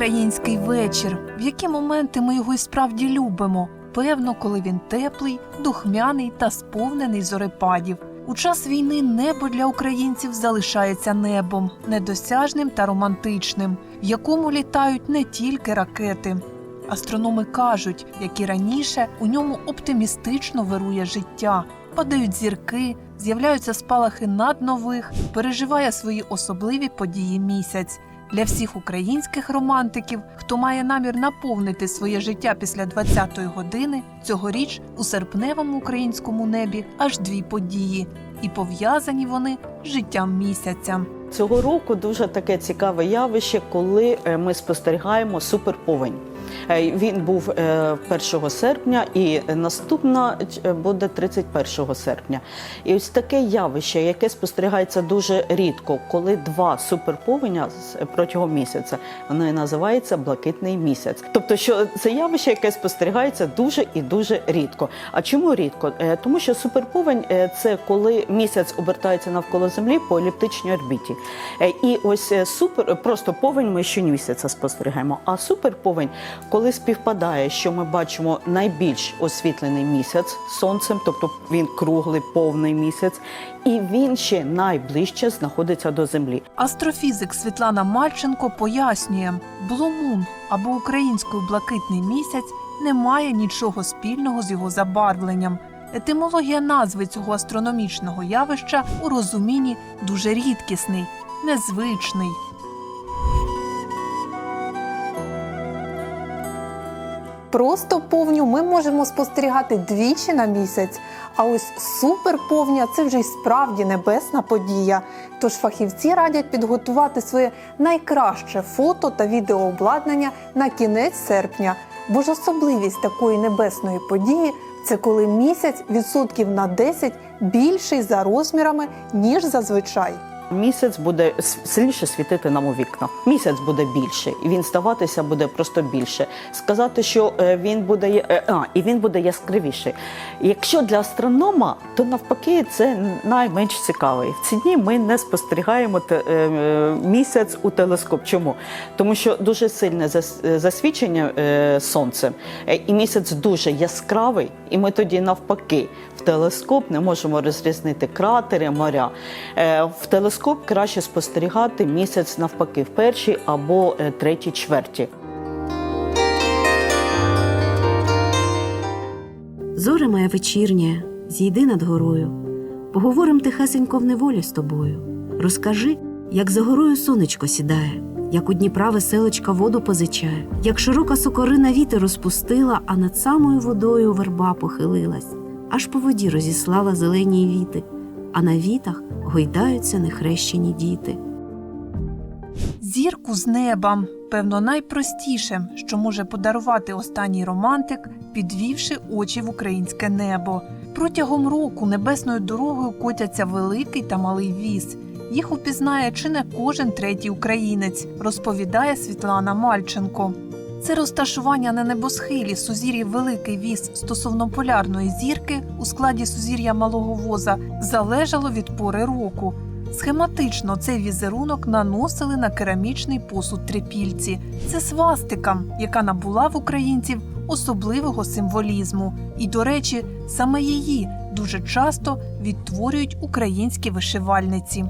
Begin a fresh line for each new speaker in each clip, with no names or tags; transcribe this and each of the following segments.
Український вечір. В які моменти ми його і справді любимо? Певно, коли він теплий, духмяний та сповнений зорепадів. У час війни небо для українців залишається небом, недосяжним та романтичним, в якому літають не тільки ракети. Астрономи кажуть, як і раніше, у ньому оптимістично вирує життя, падають зірки, з'являються спалахи наднових, переживає свої особливі події місяць. Для всіх українських романтиків, хто має намір наповнити своє життя після 20-ї години, цьогоріч у серпневому українському небі аж дві події, і пов'язані вони з життям місяця.
Цього року дуже таке цікаве явище, коли е, ми спостерігаємо суперповень. Е, Він був е, 1 серпня і наступна е, буде 31 серпня. І ось таке явище, яке спостерігається дуже рідко, коли два суперповеня протягом місяця, воно і називається блакитний місяць. Тобто, що це явище, яке спостерігається дуже і дуже рідко. А чому рідко? Е, Тому що суперповень е, це коли місяць обертається навколо Землі по еліптичній орбіті. Е, І ось е, супер, просто повень ми щомісяця спостерігаємо. А суперповень, коли співпадає, що ми бачимо найбільш освітлений місяць сонцем, тобто він круглий, повний місяць, і він ще найближче знаходиться до Землі.
Астрофізик Світлана Мальченко пояснює, бломун або українською блакитний місяць не має нічого спільного з його забарвленням. Етимологія назви цього астрономічного явища у розумінні дуже рідкісний, незвичний.
Просто повню ми можемо спостерігати двічі на місяць. А ось суперповня це вже й справді небесна подія. Тож фахівці радять підготувати своє найкраще фото та відеообладнання на кінець серпня. Бо ж особливість такої небесної події це коли місяць відсотків на 10 більший за розмірами, ніж зазвичай.
Місяць буде сильніше світити нам у вікна. Місяць буде більше, і він здаватися буде просто більше. Сказати, що е, він буде е, а, і він буде яскравіший. Якщо для астронома, то навпаки це найменш цікавий. В ці дні ми не спостерігаємо те- е, місяць у телескоп. Чому? Тому що дуже сильне зас- засвічення е, сонцем, і місяць дуже яскравий, і ми тоді навпаки в телескоп не можемо розрізнити кратери, моря. В телескоп краще спостерігати місяць навпаки в першій або е, третій чверті.
Зоре моя вечірня, зійди над горою, поговорим тихесенько в неволі з тобою. Розкажи, як за горою сонечко сідає, як у Дніпра веселочка воду позичає, як широка сокорина вітер розпустила, а над самою водою верба похилилась, аж по воді розіслала зелені віти, а на вітах гойдаються нехрещені діти.
Зірку з неба, певно, найпростіше, що може подарувати останній романтик, підвівши очі в українське небо. Протягом року небесною дорогою котяться великий та малий віз. Їх упізнає чи не кожен третій українець, розповідає Світлана Мальченко. Це розташування на небосхилі сузір'я Великий Віз стосовно полярної зірки у складі сузір'я Малого Воза залежало від пори року. Схематично цей візерунок наносили на керамічний посуд трипільці. Це свастика, яка набула в українців особливого символізму. І, до речі, саме її дуже часто відтворюють українські вишивальниці.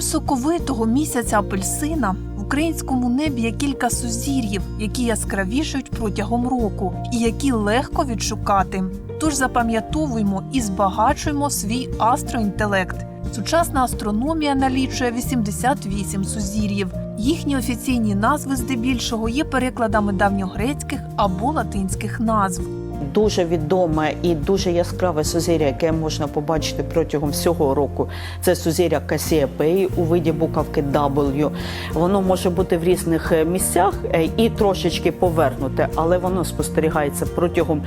Окрім соковитого місяця апельсина, в українському небі є кілька сузір'їв, які яскравішають протягом року і які легко відшукати. Тож запам'ятовуємо і збагачуємо свій астроінтелект. Сучасна астрономія налічує 88 сузір'їв. Їхні офіційні назви здебільшого є перекладами давньогрецьких або латинських назв.
Дуже відоме і дуже яскраве сузір'я, яке можна побачити протягом всього року. Це сузір'я Касіопеї у виді буковки W. Воно може бути в різних е, місцях е, і трошечки повернуте, але воно спостерігається протягом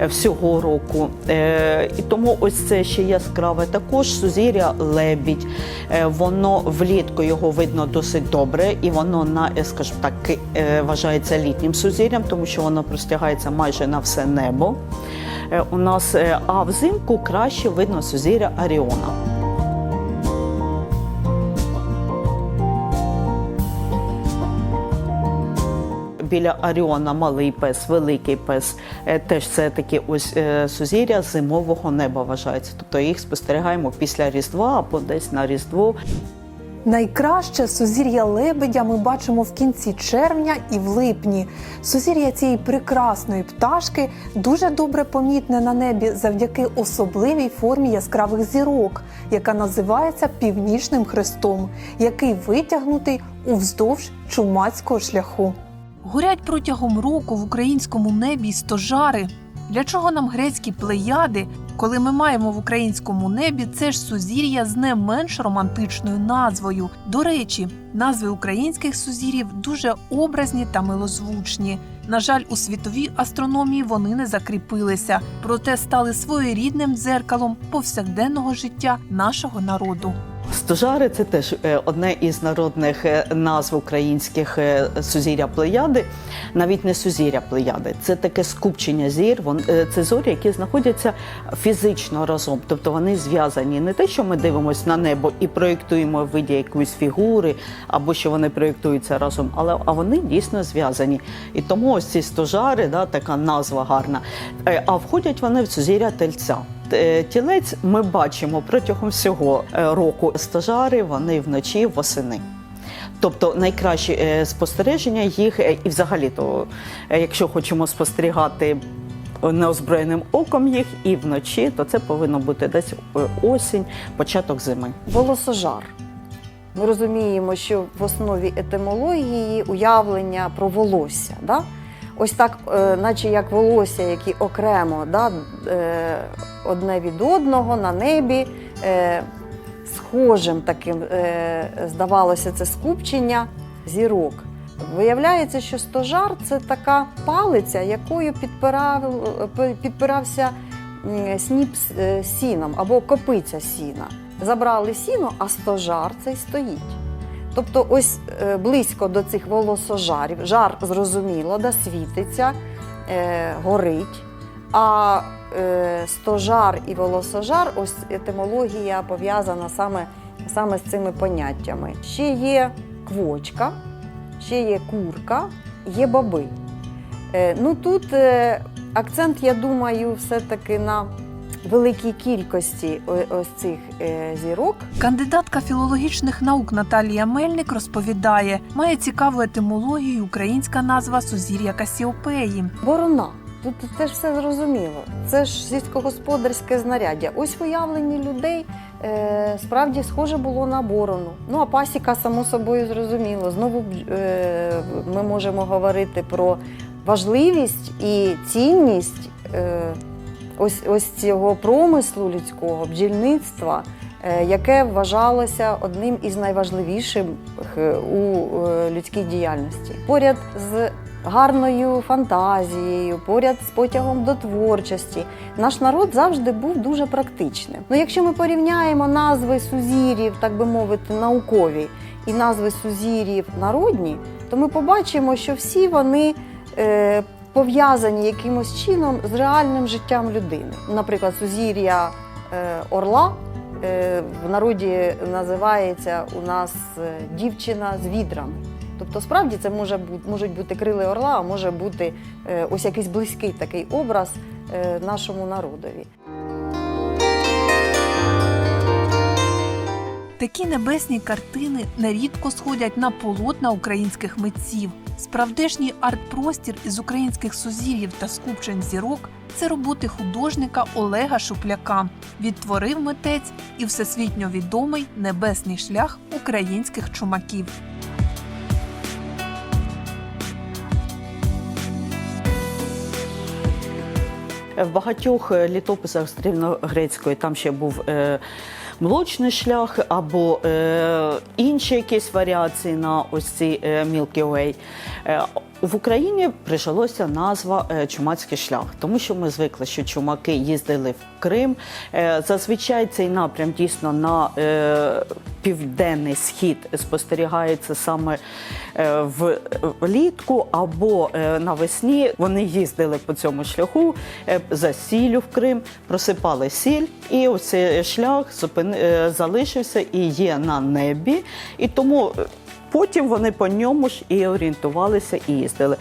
е, всього року. І тому ось це ще яскраве. Також сузір'я лебідь. Воно влітку його видно досить добре, і воно на скажімо так вважається літнім сузір'ям, тому що воно простягається майже на все небо. Е, У нас е, а взимку краще видно сузір'я Аріона. Біля Аріона малий пес, великий пес. Е, Теж це такі ось сузір'я зимового неба вважається. Тобто їх спостерігаємо після Різдва або десь на Різдво.
Найкраще сузір'я лебедя ми бачимо в кінці червня і в липні. Сузір'я цієї прекрасної пташки дуже добре помітне на небі завдяки особливій формі яскравих зірок, яка називається північним хрестом, який витягнутий уздовж чумацького шляху.
Горять протягом року в українському небі стожари. Для чого нам грецькі плеяди, коли ми маємо в українському небі це ж сузір'я з не менш романтичною назвою? До речі, назви українських сузір'їв дуже образні та милозвучні. На жаль, у світовій астрономії вони не закріпилися, проте стали своєрідним дзеркалом повсякденного життя нашого народу.
Стожари це теж е, одне із народних е, назв українських е, сузір'я Плеяди, навіть не сузір'я Плеяди, це таке скупчення зір. Це зорі, які знаходяться фізично разом, тобто вони зв'язані. Не те, що ми дивимося на небо і проєктуємо в виді якоїсь фігури, або що вони проєктуються разом, але а вони дійсно зв'язані. І тому ось ці стожари, да, така назва гарна. А входять вони в сузір'я тельця. Е, Тілець ми бачимо протягом всього е, року. Стожари вони вночі восени. Тобто найкраще спостереження їх, е, і взагалі, то якщо хочемо спостерігати неозброєним оком їх і вночі, то це повинно бути десь осінь, початок зими.
волосожар. Ми розуміємо, що в основі етимології уявлення про волосся. Да? Ось так, е, наче як волосся, які окремо да, е, одне від одного на небі, е, схожим таким здавалося це скупчення зірок. Виявляється, що стожар це така палиця, якою підпирав, підпирався сніп з сіном або копиця сіна. Забрали сіно, а стожар цей стоїть. Тобто, ось е, близько до цих волосожарів, жар зрозуміло, да, світиться, е, горить. А е, стожар і волосожар, ось етимологія пов'язана саме, саме з цими поняттями. Ще є квочка, ще є курка, є баби. Е, ну тут е, акцент, я думаю, все-таки на великій кількості ось цих е, зірок.
Кандидатка філологічних наук Наталія Мельник розповідає, має цікаву етимологію українська назва сузір'я Касіопеї.
Борона. Тут теж все зрозуміло. Це ж сільськогосподарське знаряддя. Ось виявлення людей е, справді схоже було на борону. Ну а пасіка, само собою, зрозуміло. Знову е, ми можемо говорити про важливість і цінність е, ось, ось цього промислу людського, бджільництва, е, яке вважалося одним із найважливіших е, у е, людській діяльності. Поряд з гарною фантазією, поряд з потягом до творчості, наш народ завжди був дуже практичним. Ну, якщо ми порівняємо назви сузір'їв, так би мовити, наукові і назви сузір'їв народні, то ми побачимо, що всі вони пов'язані якимось чином з реальним життям людини. Наприклад, сузір'я е, орла е, в народі називається у нас е, дівчина з відрами. Тобто, справді це може бути, можуть бути крили орла, а може бути ось якийсь близький такий образ нашому народові.
Такі небесні картини нерідко сходять на полотна українських митців. Справдешній арт-простір із українських сузір'їв та скупчень зірок це роботи художника Олега Шупляка. Відтворив митець і всесвітньо відомий небесний шлях українських чумаків.
В багатьох літописах з древньогрецької там ще був е, молочний шлях або е, інші якісь варіації на ось ці е, Milky Way. Е, в Україні прижилося назва е, Чумацький шлях, тому що ми звикли, що чумаки їздили в Крим. Зазвичай цей напрям дійсно на південний схід спостерігається саме влітку або навесні. Вони їздили по цьому шляху за сіллю в Крим, просипали сіль, і ось цей шлях зупини- е, залишився і є на небі. І тому е, потім вони по ньому ж і орієнтувалися і їздили.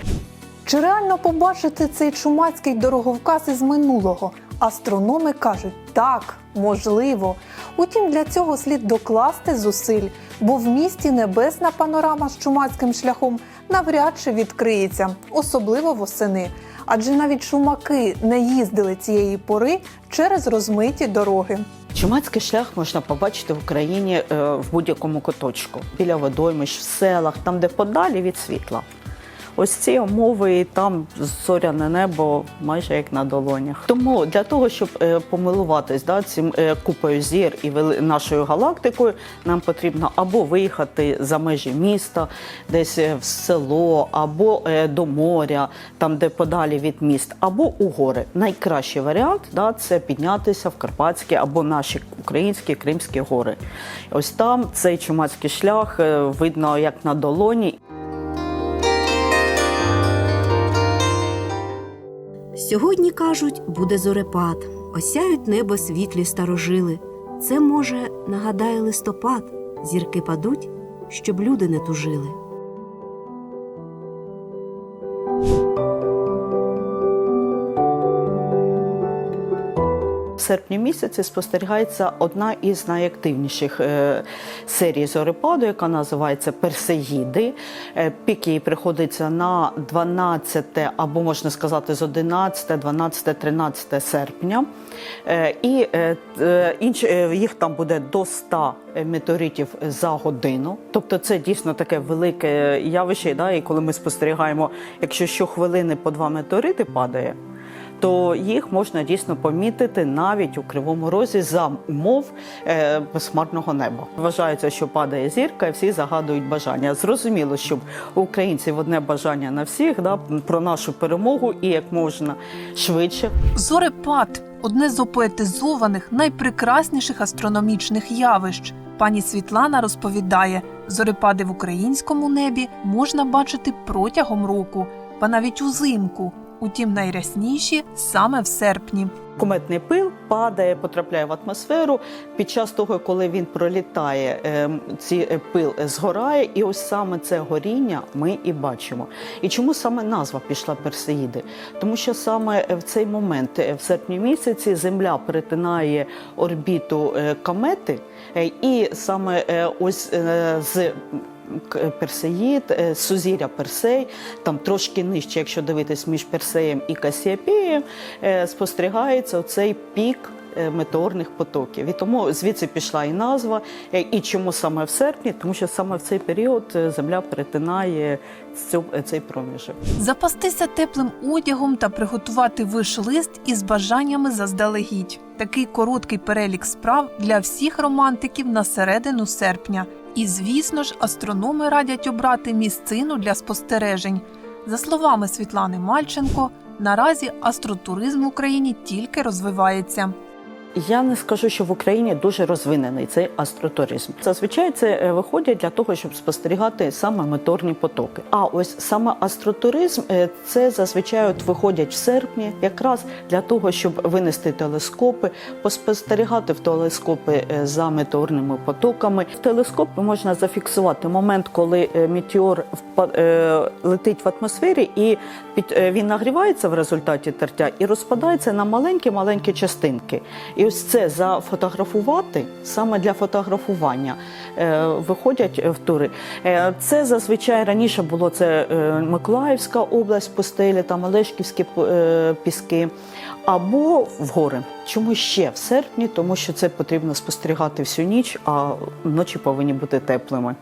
Чи реально побачити цей чумацький дороговказ із минулого? Астрономи кажуть, так, можливо. Утім, для цього слід докласти зусиль, бо в місті небесна панорама з чумацьким шляхом навряд чи відкриється, особливо восени. Адже навіть чумаки не їздили цієї пори через розмиті дороги.
Чумацький шлях можна побачити в Україні е, в будь-якому куточку, біля водоймищ, в селах, там, де подалі від світла. Ось ці умови, і там зоряне небо майже як на долонях. Тому для того, щоб е, помилуватись да, цим е, купою зір і вели- нашою галактикою, нам потрібно або виїхати за межі міста, десь е, в село, або до моря, там де подалі від міст, або у гори. Найкращий варіант да, це піднятися в Карпатські або наші українські Кримські гори. Ось там цей чумацький шлях видно як на долоні.
Сьогодні кажуть, буде зорепад, осяють небо світлі старожили. Це, може, нагадає листопад, зірки падуть, щоб люди не тужили.
Серпні місяці спостерігається одна із найактивніших е, серій зорепаду, яка називається Персеїди. Е, Пік її приходиться на 12 або можна сказати з 11, 12, 13 серпня. Е, І їх там буде до 100 метеоритів за годину. Тобто це дійсно таке велике явище. Да? І коли ми спостерігаємо, якщо щохвилини по два метеорити падає то їх можна дійсно помітити навіть у кривому розі за умов безхмарного неба. Вважається, що падає зірка, і всі загадують бажання. Зрозуміло, щоб у українців одне бажання на всіх да, про нашу перемогу і як можна швидше.
Зорепад одне з опоетизованих, найпрекрасніших астрономічних явищ. Пані Світлана розповідає, зорепади в українському небі можна бачити протягом року, ба навіть узимку. Утім, найрясніші саме в серпні.
Кометний пил падає, потрапляє в атмосферу. Під час того, коли він пролітає, ем, ці е, пил згорає, і ось саме це горіння ми і бачимо. І чому саме назва пішла Персеїди? Тому що саме в цей момент, е, в серпні місяці, Земля перетинає орбіту е, комети, е, і саме е, ось е, з Персеїд, е, сузір'я Персей, там трошки нижче, якщо дивитись між Персеєм і Касіопієм, е, спостерігається оцей пік е, метеорних потоків. І тому звідси пішла і назва. І чому саме в серпні? Тому що саме в цей період Земля перетинає цю, цей проміжок.
Запастися теплим одягом та приготувати виш-лист із бажаннями заздалегідь. Такий короткий перелік справ для всіх романтиків на середину серпня. І, звісно ж, астрономи радять обрати місцину для спостережень. За словами Світлани Мальченко, наразі астротуризм в Україні тільки розвивається.
Я не скажу, що в Україні дуже розвинений цей астротуризм. Зазвичай це е, виходять для того, щоб спостерігати саме метеорні потоки. А ось саме астротуризм е, це зазвичай от виходять в серпні, якраз для того, щоб винести телескопи, поспостерігати в телескопи е, за метеорними потоками. В телескопи можна зафіксувати момент, коли метеор летить в атмосфері, і він нагрівається в результаті тертя і розпадається на маленькі маленькі частинки. І ось це зафотографувати саме для фотографування е, виходять в тури. Е, це зазвичай раніше було це е, Миколаївська область, пустелі, там Олешківські е, піски, або в гори. Чому ще в серпні? Тому що це потрібно спостерігати всю ніч, а ночі повинні бути теплими.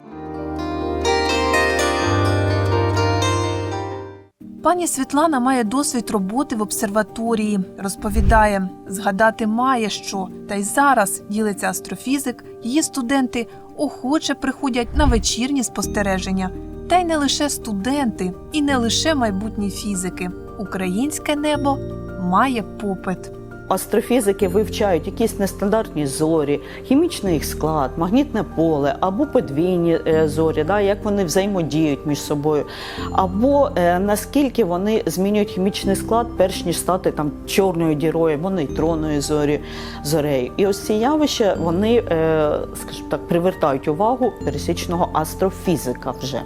Пані Світлана має досвід роботи в обсерваторії. Розповідає, згадати має що, та й зараз ділиться астрофізик. Її студенти охоче приходять на вечірні спостереження. Та й не лише студенти, і не лише майбутні фізики. Українське небо має попит.
Астрофізики вивчають якісь нестандартні зорі, хімічний їх склад, магнітне поле або подвійні е, зорі, да, як вони взаємодіють між собою, або е, наскільки вони змінюють хімічний склад, перш ніж стати там чорною дірою або нейтронною зорі, зорею. І ось ці явища вони, е, скажімо так, привертають увагу пересічного астрофізика вже.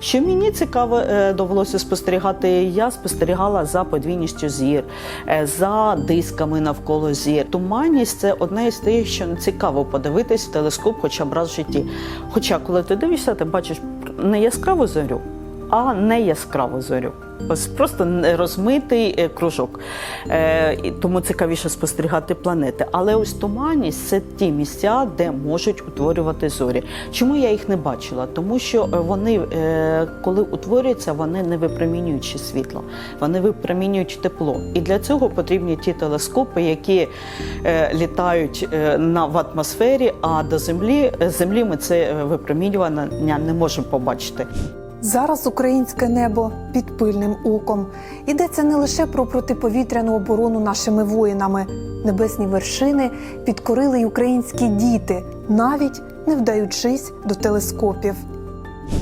Що мені цікаво е, довелося спостерігати, я спостерігала за подвійністю зір, е, за дисками навколо зір. Туманність це одне із тих, що не цікаво подивитись в телескоп, хоча б раз в житті. Хоча, коли ти дивишся, ти бачиш не яскраву зорю, а не яскраву зорю. Ось просто розмитий е, кружок. Е, тому цікавіше спостерігати планети. Але ось туманність це ті місця, де можуть утворювати зорі. Чому я їх не бачила? Тому що е, вони, коли утворюються, вони не випромінюють світло, вони випромінюють тепло. І для цього потрібні ті телескопи, які літають на в атмосфері, а до землі землі ми це випромінювання не можемо побачити.
Зараз українське небо під пильним оком. Йдеться не лише про протиповітряну оборону нашими воїнами. Небесні вершини підкорили й українські діти, навіть не вдаючись до телескопів.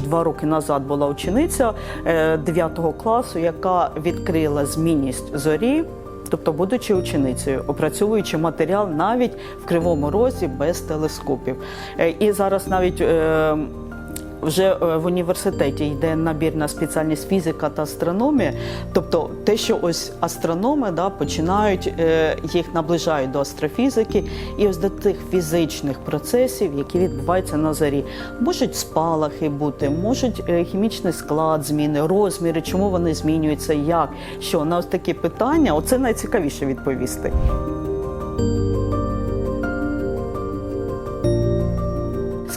Два роки назад була учениця 9 класу, яка відкрила змінність зорі. Тобто, будучи ученицею, опрацьовуючи матеріал навіть в кривому розі без телескопів. Е, І зараз навіть е, вже е, в університеті йде набір на спеціальність фізика та астрономія. Тобто, те, що ось астрономи да, починають е, їх наближають до астрофізики і ось до тих фізичних процесів, які відбуваються на зорі. Можуть спалахи бути, можуть е, хімічний склад зміни, розміри, чому вони змінюються, як, що на ось такі питання, оце найцікавіше відповісти.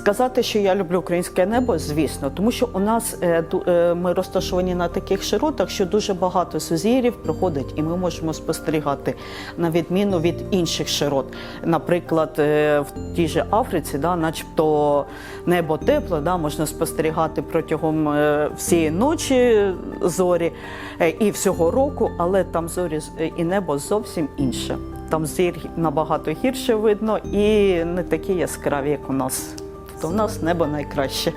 Сказати, що я люблю українське небо, звісно, тому що у нас е, е, ми розташовані на таких широтах, що дуже багато сузір'їв проходить, і ми можемо спостерігати на відміну від інших широт. Наприклад, е, в тій же Африці, да, начебто небо тепле, да, можна спостерігати протягом всієї ночі зорі і всього року, але там зорі і небо зовсім інше. Там зір набагато гірше видно і не такі яскраві, як у нас. То у нас небо найкраще.